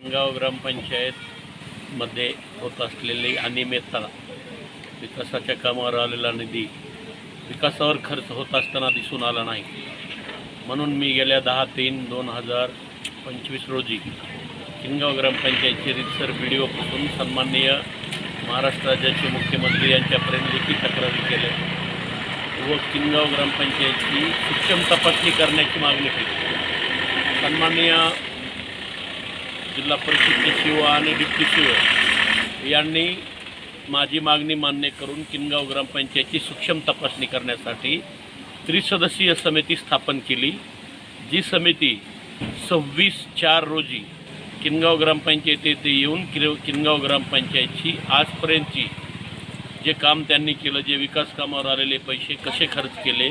गाव ग्रामपंचायतमध्ये होत असलेली अनियमितता विकासाच्या कामावर आलेला निधी विकासावर खर्च होत असताना दिसून आला नाही. म्हणून मी गेल्या दहा तीन दोन हजार पंचवीस रोजी किनगाव ग्रामपंचायतचे रितसर व्हिडिओपासून सन्माननीय महाराष्ट्र राज्याचे मुख्यमंत्री यांच्यापर्यंत देखील तक्रारी केल्या. व किनगाव ग्रामपंचायतची सूक्ष्म तपासणी करण्याची मागणी केली. सन्माननीय जिल्हा परिषदचे शिव आणि डिप्टी शिव यांनी माझी मागणी मान्य करून किनगाव ग्रामपंचायतची सूक्ष्म तपासणी करण्यासाठी त्रिसदस्यीय समिती स्थापन केली. जी समिती सव्वीस चार रोजी किनगाव ग्रामपंचायत येथे येऊन किर किनगाव ग्रामपंचायतची आजपर्यंतची जे काम त्यांनी केलं जे विकास कामावर आलेले पैसे कसे खर्च केले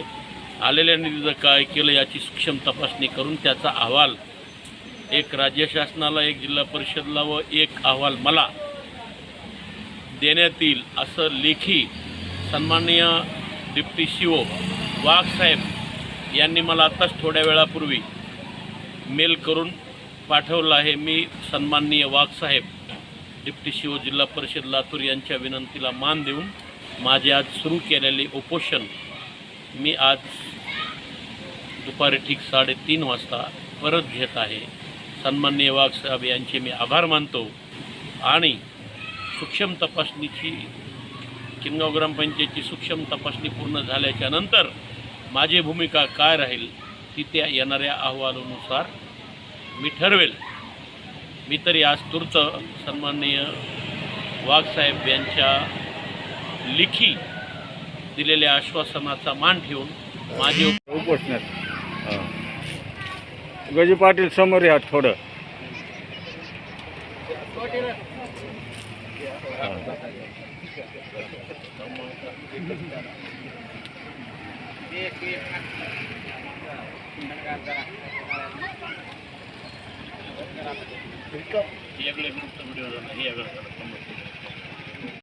आलेल्या निधीचं काय केलं याची सूक्ष्म तपासणी करून त्याचा अहवाल एक राज्य शासनाला एक जिल्हा परिषदला व एक अहवाल मला देण्यात येईल असं लेखी सन्माननीय डिप्टी सी ओ वाघसाहेब यांनी मला आत्ताच थोड्या वेळापूर्वी मेल करून पाठवलं आहे. मी सन्माननीय वाघसाहेब डिप्टी सी ओ जिल्हा परिषद लातूर यांच्या विनंतीला मान देऊन माझे आज सुरू केलेले उपोषण मी आज दुपारी ठीक साडेतीन वाजता परत घेत आहे. सन्माननीय वाघ साहेब यांचे मी आभार मानतो. आणि सूक्ष्म तपासणीची किनगाव ग्रामपंचायतची सूक्ष्म तपासणी पूर्ण झाल्याच्यानंतर माझी भूमिका काय राहील ती त्या येणाऱ्या अहवालानुसार मी ठरवेल. मी तरी आज तूर्त सन्माननीय वाघसाहेब यांच्या लिखी दिलेल्या आश्वासनाचा मान ठेवून माझे उपोषणात गजी पाटील समोर या थोडं. वेगळे